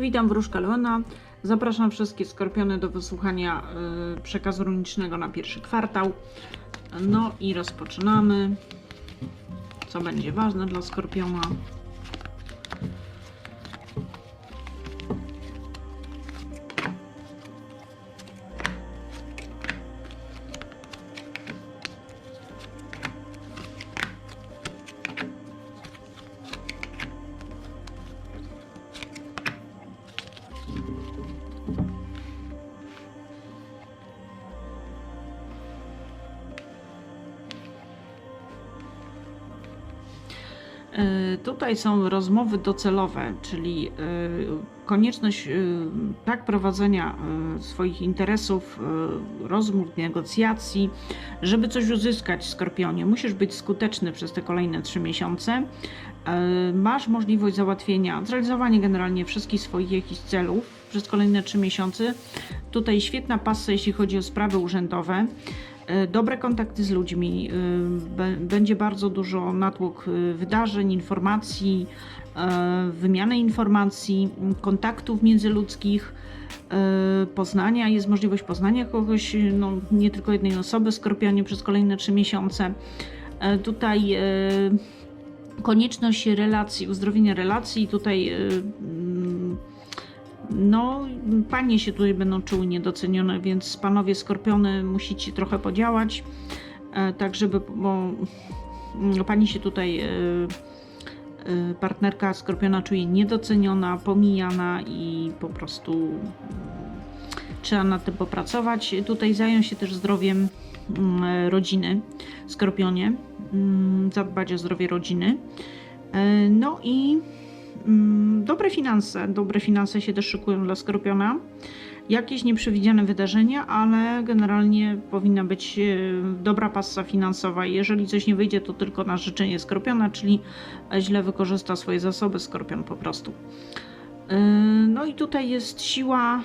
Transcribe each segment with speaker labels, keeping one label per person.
Speaker 1: Witam Wróżka Leona. Zapraszam wszystkie skorpiony do wysłuchania y, przekazu runicznego na pierwszy kwartał. No i rozpoczynamy. Co będzie ważne dla skorpiona? Tutaj są rozmowy docelowe, czyli y, konieczność y, tak prowadzenia y, swoich interesów, rozmów, negocjacji, żeby coś uzyskać Skorpionie. Musisz być skuteczny przez te kolejne trzy miesiące. Masz możliwość załatwienia, zrealizowania generalnie wszystkich swoich jakichś celów przez kolejne trzy miesiące. Tutaj świetna pasa, jeśli chodzi o sprawy urzędowe. E, dobre kontakty z ludźmi, e, będzie bardzo dużo natłok e, wydarzeń, informacji, wymiany informacji, kontaktów międzyludzkich, poznania, jest możliwość poznania kogoś, no, nie tylko jednej osoby, skorpionie przez kolejne trzy miesiące. Tutaj konieczność relacji, uzdrowienia relacji, tutaj no, panie się tutaj będą czuły niedocenione, więc panowie skorpiony musicie trochę podziałać, e, tak żeby, bo pani się tutaj, e, e, partnerka skorpiona czuje niedoceniona, pomijana i po prostu trzeba nad tym popracować. Tutaj zająć się też zdrowiem mm, rodziny skorpionie, mm, zadbać o zdrowie rodziny. No i dobre finanse. Dobre finanse się też szykują dla Skorpiona. Jakieś nieprzewidziane wydarzenia, ale generalnie powinna być e, dobra pasa finansowa. Jeżeli coś nie wyjdzie, to tylko na życzenie Skorpiona, czyli źle wykorzysta swoje zasoby Skorpion po prostu. E, No i tutaj jest siła,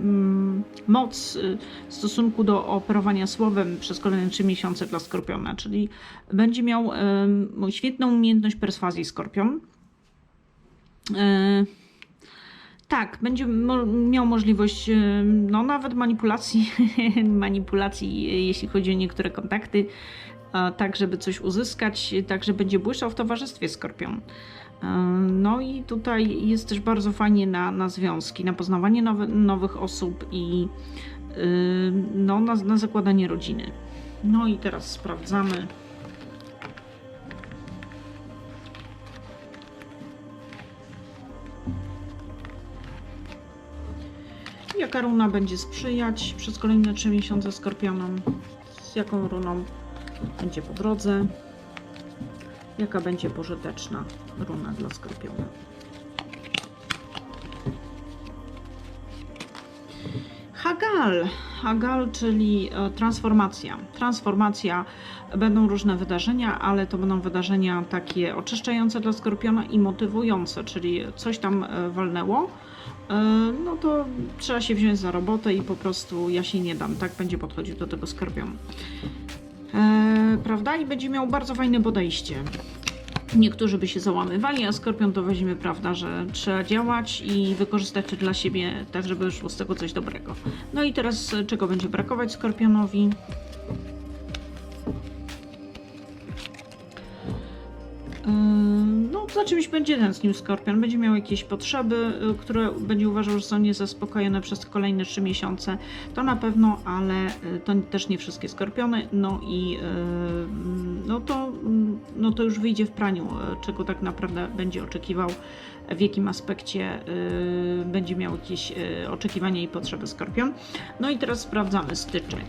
Speaker 1: mm, moc y, w stosunku do operowania słowem przez kolejne 3 miesiące dla Skorpiona, czyli będzie miał świetną umiejętność perswazji Skorpion. E, tak, będzie miał możliwość e, no, nawet manipulacji, manipulacji, jeśli chodzi o niektóre kontakty, tak żeby coś uzyskać, tak że będzie błyszczał w towarzystwie Skorpion. E, No i tutaj jest też bardzo fajnie na, na związki, na poznawanie nowe, nowych osób i no, na, na zakładanie rodziny. No i teraz sprawdzamy. Jaka runa będzie sprzyjać przez kolejne 3 miesiące Skorpionom? Z jaką runą będzie po drodze? Jaka będzie pożyteczna runa dla Skorpiona? Hagal. Hagal, czyli e, transformacja. Transformacja, będą różne wydarzenia, ale to będą wydarzenia takie oczyszczające dla Skorpiona i motywujące, czyli coś tam e, walnęło, no to trzeba się wziąć za robotę i po prostu ja się nie dam, tak będzie podchodził do tego Skorpion. E, prawda? I będzie miał bardzo fajne podejście. Niektórzy by się załamywali, a Skorpion to weźmie, prawda, że trzeba działać i wykorzystać to dla siebie, tak żeby wyszło z tego coś dobrego. No i teraz e, czego będzie brakować Skorpionowi? Za czymś będzie tęsknił Skorpion. Będzie miał jakieś potrzeby, y, które będzie uważał, że są niezaspokojone przez kolejne 3 miesiące. To na pewno, ale y, to też nie wszystkie Skorpiony. No i yy, no to, mm, no to już wyjdzie w praniu, y, czego tak naprawdę będzie oczekiwał, w jakim aspekcie y, będzie miał jakieś y, oczekiwania i potrzeby Skorpion. No i teraz sprawdzamy styczeń.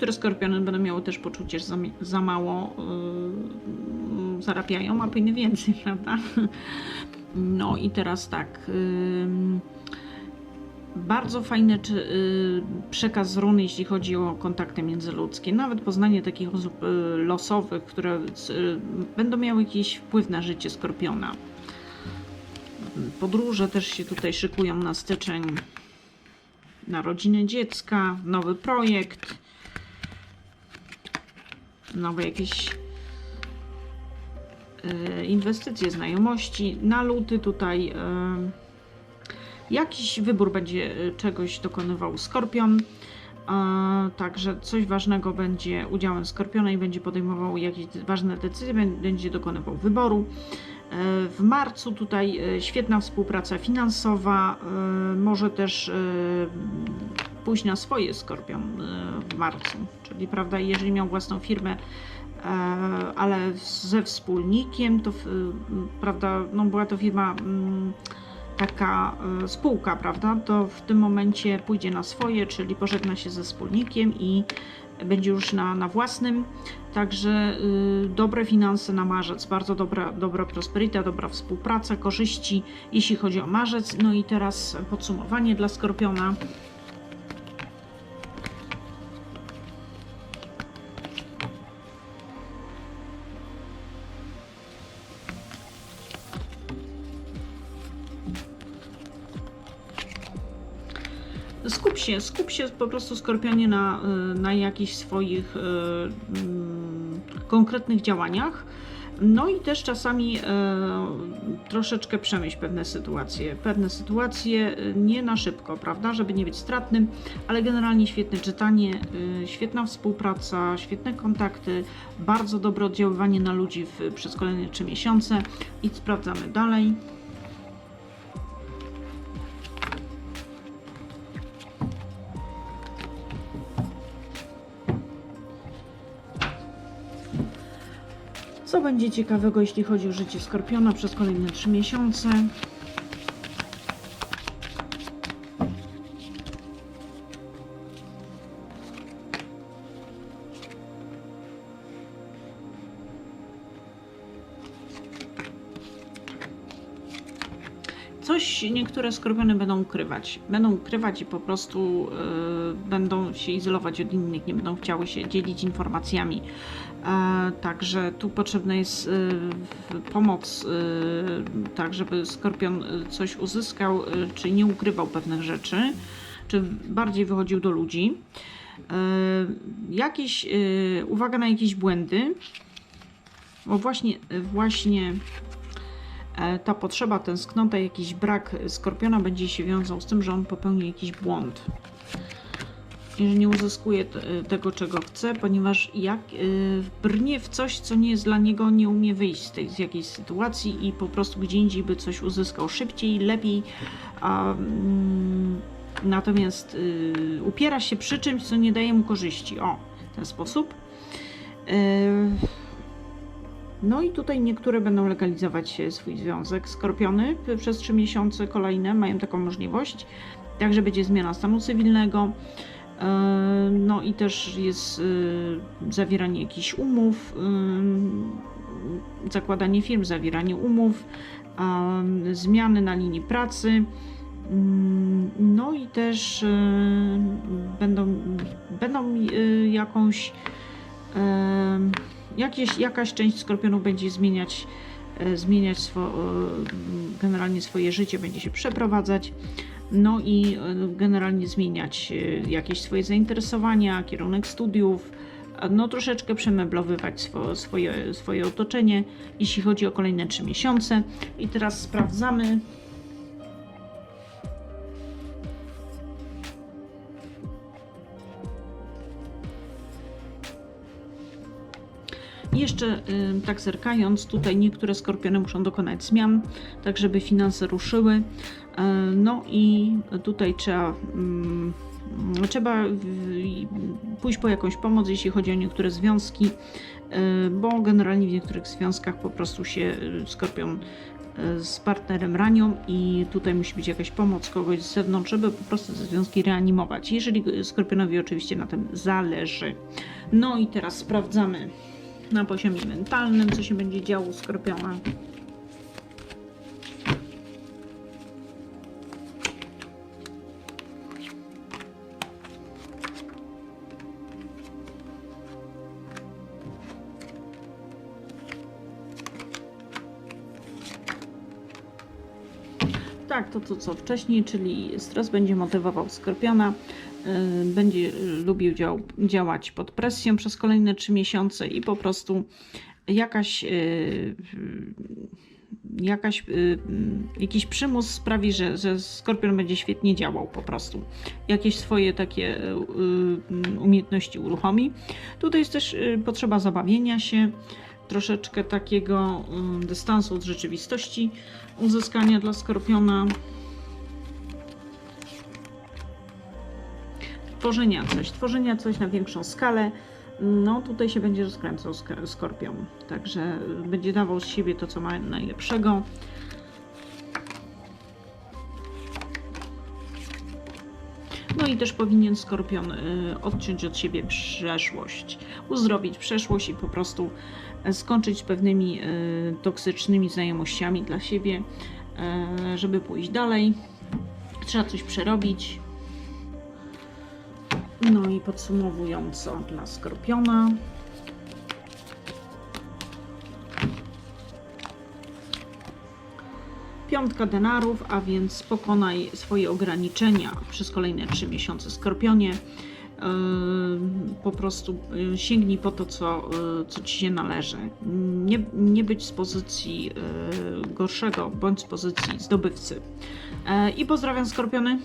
Speaker 1: Niektóre skorpiony będą miały też poczucie, że za, za mało yy, zarabiają, a powinny więcej, prawda? No i teraz tak. ym, bardzo fajny czy, y, przekaz run, jeśli chodzi o kontakty międzyludzkie. Nawet poznanie takich osób y, losowych, które y, będą miały jakiś wpływ na życie skorpiona. Podróże też się tutaj szykują na styczeń. Narodziny dziecka, nowy projekt. Nowe jakieś e, inwestycje, znajomości. Na luty tutaj e, jakiś wybór będzie e, czegoś dokonywał Skorpion. Także coś ważnego będzie udziałem Skorpiona i będzie podejmował jakieś ważne decyzje, bę- będzie dokonywał wyboru. W marcu tutaj świetna współpraca finansowa, może też pójść na swoje Skorpion e, w marcu, czyli prawda, jeżeli miał własną firmę, e, ale ze wspólnikiem, to prawda, no była to firma taka e, spółka, prawda, to w tym momencie pójdzie na swoje, czyli pożegna się ze wspólnikiem i będzie już na, na własnym. Także y, dobre finanse na marzec, bardzo dobra, dobra prosperita, dobra współpraca, korzyści, jeśli chodzi o marzec. No i teraz podsumowanie dla Skorpiona. Się, skup się po prostu Skorpionie na, y, na jakichś swoich y, mm, konkretnych działaniach. No i też czasami e, troszeczkę przemyśl pewne sytuacje. Pewne sytuacje nie na szybko, prawda, żeby nie być stratnym, ale generalnie świetne czytanie, y, świetna współpraca, świetne kontakty, bardzo dobre oddziaływanie na ludzi w, przez kolejne 3 miesiące i sprawdzamy dalej. Co będzie ciekawego, jeśli chodzi o życie Skorpiona przez kolejne 3 miesiące? Coś niektóre skorpiony będą ukrywać. Będą ukrywać i po prostu y, będą się izolować od innych, nie będą chciały się dzielić informacjami. Także tu potrzebna jest y, pomoc, y, tak żeby skorpion y, coś uzyskał, czy nie ukrywał pewnych rzeczy, czy bardziej wychodził do ludzi. Jakieś, uwaga na jakieś błędy. Bo właśnie, właśnie e, ta potrzeba, tęsknota, jakiś brak skorpiona będzie się wiązał z tym, że on popełni jakiś błąd. I że nie uzyskuje tego, czego chce, ponieważ jak y, brnie w coś, co nie jest dla niego, nie umie wyjść z, tej, z jakiejś sytuacji i po prostu gdzie indziej by coś uzyskał szybciej, lepiej. A, mm, natomiast y, upiera się przy czymś, co nie daje mu korzyści. O, w ten sposób. Y, no i tutaj niektóre będą legalizować swój związek. Skorpiony przez 3 miesiące kolejne mają taką możliwość. Także będzie zmiana stanu cywilnego. No i też jest e, zawieranie jakichś umów, zakładanie firm, zawieranie umów, zmiany na linii pracy. Mm, No i też e, będą, będą e, jakąś jakieś, jakaś część skorpionów będzie zmieniać, e, zmieniać swo, generalnie swoje życie, będzie się przeprowadzać. No i e, generalnie zmieniać e, jakieś swoje zainteresowania, kierunek studiów, no troszeczkę przemeblowywać swo, swoje, swoje otoczenie, jeśli chodzi o kolejne 3 miesiące. I teraz sprawdzamy. Jeszcze y, tak zerkając, tutaj niektóre skorpiony muszą dokonać zmian, tak żeby finanse ruszyły. Y, No i tutaj trzeba, mm, trzeba pójść po jakąś pomoc, jeśli chodzi o niektóre związki, y, bo generalnie w niektórych związkach po prostu się y, skorpion z partnerem ranią i tutaj musi być jakaś pomoc kogoś z zewnątrz, żeby po prostu te związki reanimować. Jeżeli skorpionowi oczywiście na tym zależy. No i teraz sprawdzamy na poziomie mentalnym, co się będzie działo u Skorpiona. Tak, to, to co wcześniej, czyli stres będzie motywował Skorpiona y, będzie lubił dział, działać pod presją przez kolejne 3 miesiące i po prostu jakaś, y, jakaś, y, jakiś przymus sprawi, że, że skorpion będzie świetnie działał po prostu. Jakieś swoje takie umiejętności uruchomi. Tutaj jest też potrzeba zabawienia się, troszeczkę takiego y, dystansu od rzeczywistości, uzyskania dla skorpiona. Tworzenia coś, tworzenia coś na większą skalę. No tutaj się będzie rozkręcał sk- skorpion, także będzie dawał z siebie to, co ma najlepszego. I też powinien skorpion y, odciąć od siebie przeszłość, uzdrowić przeszłość i po prostu e, skończyć z pewnymi y, toksycznymi znajomościami dla siebie, e, żeby pójść dalej. Trzeba coś przerobić. No i podsumowująco dla skorpiona. Piątka denarów, a więc pokonaj swoje ograniczenia przez kolejne 3 miesiące skorpionie. Yy, Po prostu yy, sięgnij po to, co, yy, co ci się należy. Nie, nie być z pozycji gorszego, bądź z pozycji zdobywcy. E, I pozdrawiam skorpiony.